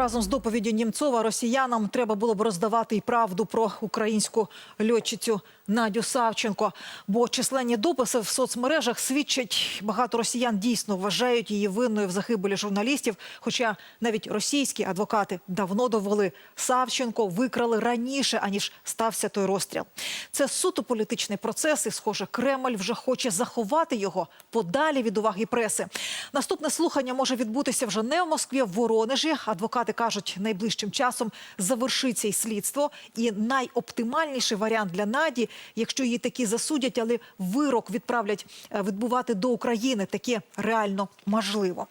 Разом з доповіддю Німцова росіянам треба було б роздавати й правду про українську льотчицю Надю Савченко. Бо численні дописи в соцмережах свідчать, багато росіян дійсно вважають її винною в загибелі журналістів. Хоча навіть російські адвокати давно довели Савченко викрали раніше, аніж стався той розстріл. Це суто політичний процес, і схоже, Кремль вже хоче заховати його подалі від уваги преси. Наступне слухання може відбутися вже не в Москві, в Воронежі. Адвокати кажуть, найближчим часом завершиться й слідство. І найоптимальніший варіант для Наді, якщо її такі засудять, але вирок відправлять е, відбувати до України, таке реально можливо.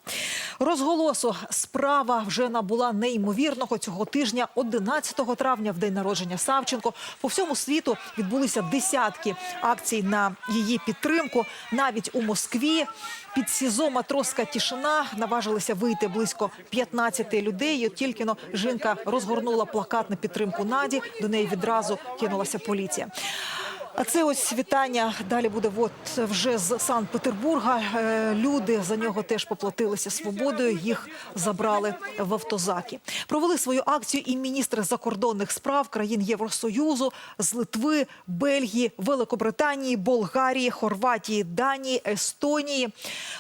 Розголосу справа вже набула неймовірного цього тижня, 11 травня, в день народження Савченко. По всьому світу відбулися десятки акцій на її підтримку. Навіть у Москві під СІЗО матроска тишина наважилися вийти близько 15 людей. Тільки но жінка розгорнула плакат на підтримку Наді. До неї відразу кинулася поліція. А це ось вітання. Далі буде от вже з Санкт-Петербурга. Е, Люди за нього теж поплатилися свободою. Їх забрали в автозаки. Провели свою акцію і міністри закордонних справ країн Євросоюзу з Литви, Бельгії, Великобританії, Болгарії, Хорватії, Данії, Естонії,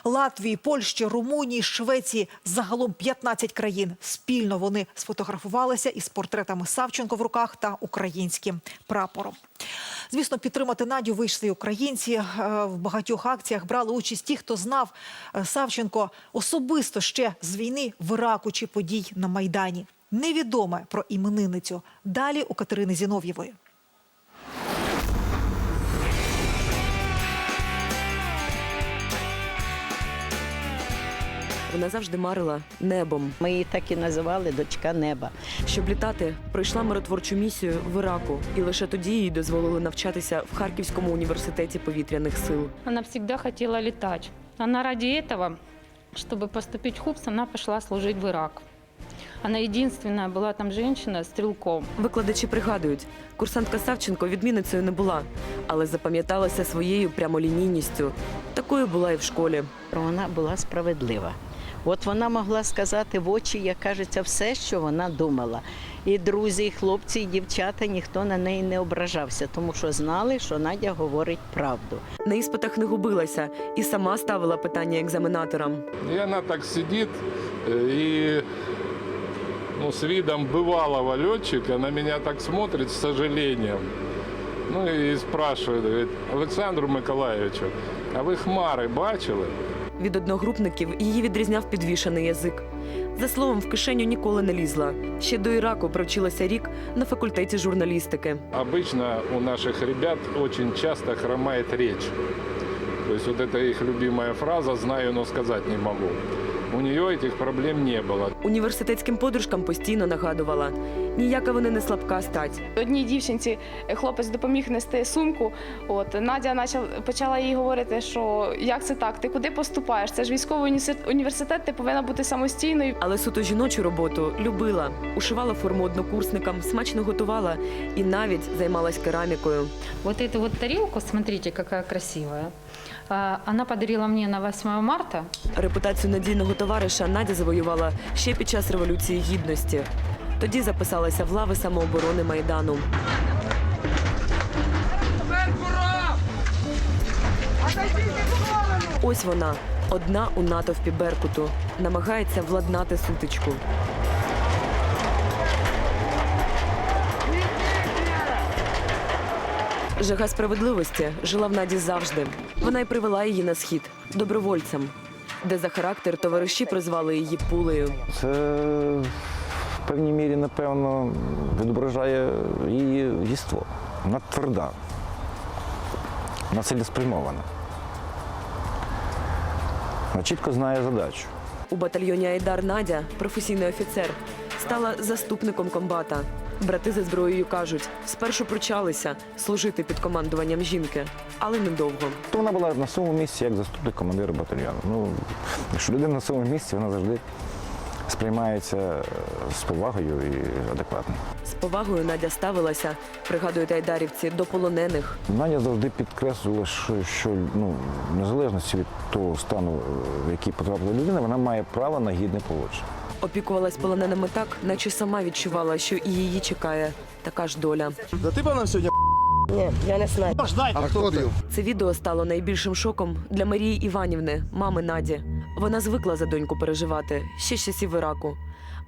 Латвії, Польщі, Румунії, Швеції. Загалом 15 країн. Спільно вони сфотографувалися із портретами Савченко в руках та українським прапором. Звісно, підтримати Надю вийшли українці. Е, В багатьох акціях брали участь ті, хто знав е, Савченко особисто ще з війни в Іраку чи подій на Майдані. Невідоме про іменинницю. Далі у Катерини Зінов'євої. Вона завжди марила небом. Ми її так і називали дочка неба. Щоб літати, пройшла миротворчу місію в Іраку, і лише тоді їй дозволили навчатися в Харківському університеті повітряних сил. Она всегда хотела летать. Она ради этого, чтобы поступить в ХУПС, она пошла служить в Ирак. Она единственная была там женщина стрелком. Викладачі пригадують, курсантка Савченко відмінницею не була, але запам'яталася своєю прямолінійністю. Такою була і в школі. Вона була справедлива. От вона могла сказати в очі, як кажеться, все, що вона думала. І друзі, і хлопці, і дівчата, ніхто на неї не ображався, тому що знали, що Надя говорить правду. На іспитах не губилася і сама ставила питання екзаменаторам. И она так сидит э, и ну, с видом бывалого летчика на меня так смотрит с сожалением. Ну и спрашивает, говорит, Олександру Миколаївичу, а ви хмари бачили? Від одногрупників її відрізняв підвішений язик. За словом, в кишеню ніколи не лізла. Ще до Іраку провчилася рік на факультеті журналістики. Обычно у наших ребят очень часто хромает речь. То есть вот это их любимая фраза «знаю, но сказать не могу». У нее этих проблем не было. Університетським подружкам постійно нагадувала: ніяка вони не слабка стать. Одній дівчинці е, хлопець допоміг нести сумку. От Надя почала, почала їй говорити, що як це так? Ти куди поступаєш? Це ж військовий університет- університет, ти повинна бути самостійною. Але суто жіночу роботу любила, ушивала форму однокурсникам, смачно готувала і навіть займалась керамікою. Вот эту вот тарелку, смотрите, какая красивая. А, Она подарила мне на 8 марта. Репутацію надійного товариша Надя завоювала ще під час революції гідності. Тоді записалася в лави самооборони майдану. Ось вона, одна у натовпі Беркуту, намагається владнати сутичку. Жага справедливості жила в Наді завжди. Вона й привела її на схід добровольцем, де за характер товариші призвали її пулею. Це певній мірі, напевно, відображає її єство. Вона тверда, вона цілеспрямована. Вона чітко знає задачу. У батальйоні Айдар Надя, професійний офіцер, стала заступником комбата. Брати за зброєю кажуть, спершу пручалися служити під командуванням жінки, але недовго. То вона була на своєму місці як заступник командира батальйону. Ну, якщо людина на своєму місці, вона завжди сприймається е, з повагою і адекватно. З повагою Надя ставилася, пригадують айдарівці, до полонених. Надя завжди підкреслювала, що, що ну, в незалежності від того стану, е, в який потрапила людина, вона має право на гідне поводження. Опікувалась полоненими так, наче сама відчувала, що і її чекає така ж доля. Да ти нам сьогодні Ні, я не знаю. а хто ти? Це відео стало найбільшим шоком для Марії Іванівни, мами Наді. Вона звикла за доньку переживати ще з часів Іраку,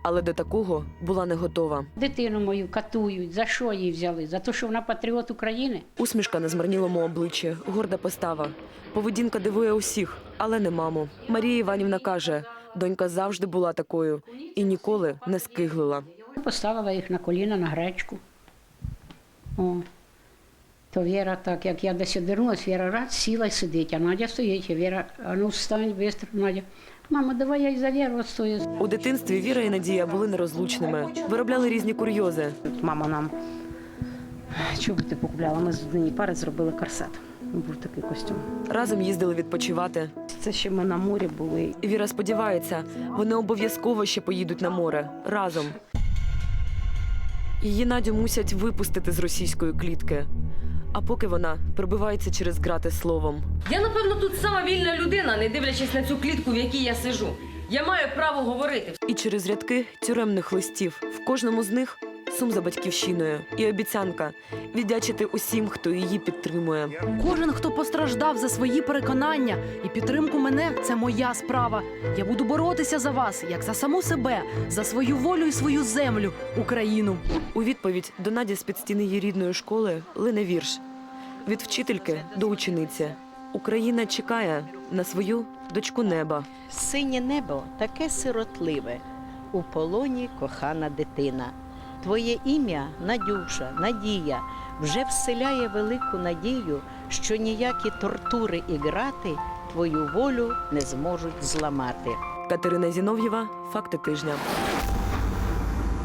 але до такого була не готова. Дитину мою катують. За що її взяли? За те, що вона патріот України? Усмішка на змарнілому обличчі, горда постава. Поведінка дивує усіх, але не маму. Марія Іванівна каже, донька завжди була такою і ніколи не скиглила. Поставила їх на коліна на гречку. О. То Віра так, як я десь одвернулась, Віра раз сіла і сидить, а Надя стоїть. А Віра, а ну встань, швидко, Надя. Мама, давай я й за Віру відстою. У дитинстві Віра і Надія були нерозлучними, виробляли різні курйози. Мама нам чоботи покупляла. Ми з однієї пари зробили корсет. Був такий костюм. Разом їздили відпочивати. Це ще ми на морі були. Віра сподівається, вони обов'язково ще поїдуть на море разом. Її Надю мусять випустити з російської клітки. А поки вона пробивається через грати словом. Я, напевно, тут сама вільна людина, не дивлячись на цю клітку, в якій я сижу. Я маю право говорити. І через рядки тюремних листів. В кожному з них сум за батьківщиною і обіцянка віддячити усім, хто її підтримує. Кожен, хто постраждав за свої переконання і підтримку мене, це моя справа. Я буду боротися за вас, як за саму себе, за свою волю і свою землю, Україну. У відповідь до Наді з під стіни її рідної школи лине вірш від вчительки до учениці. Україна чекає на свою дочку неба. Синє небо таке сиротливе, у полоні кохана дитина. Твоє ім'я Надюша, Надія, вже вселяє велику надію, що ніякі тортури і грати твою волю не зможуть зламати. Катерина Зінов'єва, факти тижня.